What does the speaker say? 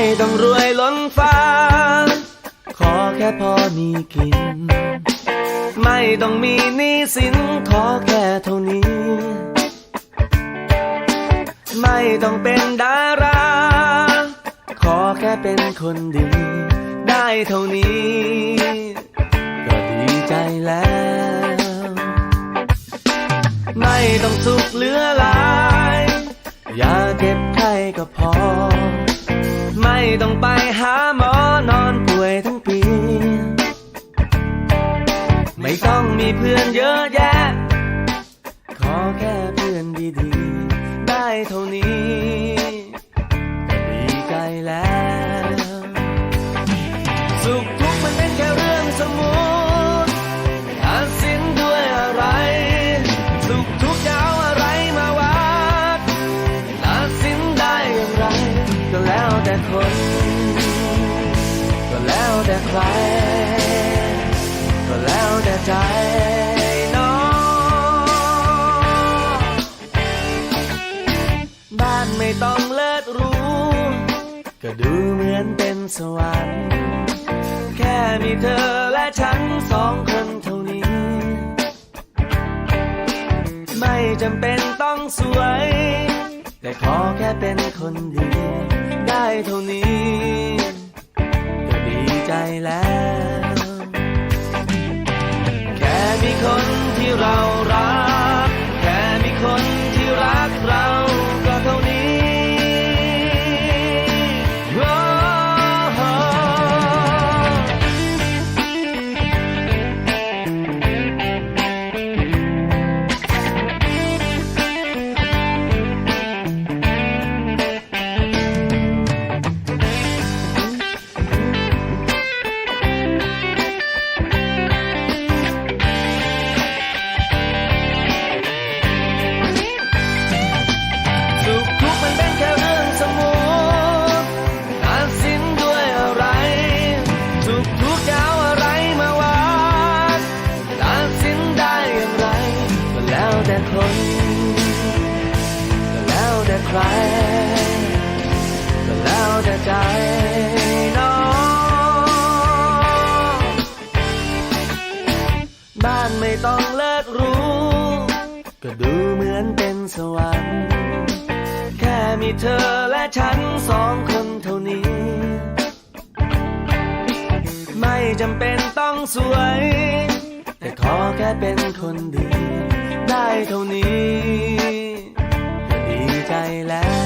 ไม่ต้องรวยล้นฟ้า ขอแค่พอมีกิน ไม่ต้องมีหนี้สินขอแค่เท่านี้ ไม่ต้องเป็นดารา ขอแค่เป็นคนดี ได้เท่านี้ ก็ดีใจแล้ว ไม่ต้องสุขเหลือหลาย อย่าเก็บใครก็พอ หาหมอนอนป่วยทั้งปี ไม่ต้องมีเพื่อนเยอะแยะ ขอแค่เพื่อนดีๆ ได้เท่านี้ก็ดีใจแล้ว สุขทุกข์มันเป็นแค่เรื่องสมมุติตัดสินด้วยอะไร สุขทุกข์จะเอาอะไรมาวัดตัดสินได้อย่างไร ก็แล้วแต่คน ใครก็แล้วแต่ใจน้องบ้านไม่ต้องเลิศรู้ ก็ดูเหมือนเป็นสวรรค์ แค่มีเธอและฉันสองคนเท่านี้ ไม่จำเป็นต้องสวย แต่ขอแค่เป็นคนดี ได้เท่านี้ เรา ใครก็แล้วแต่ใจน้องบ้านไม่ต้องเลิศหรู้ ก็ดูเหมือนเป็นสวรรค์ แค่มีเธอและฉันสองคนเท่านี้ ไม่จำเป็นต้องสวย แต่ขอแค่เป็นคนดี ได้เท่านี้ life.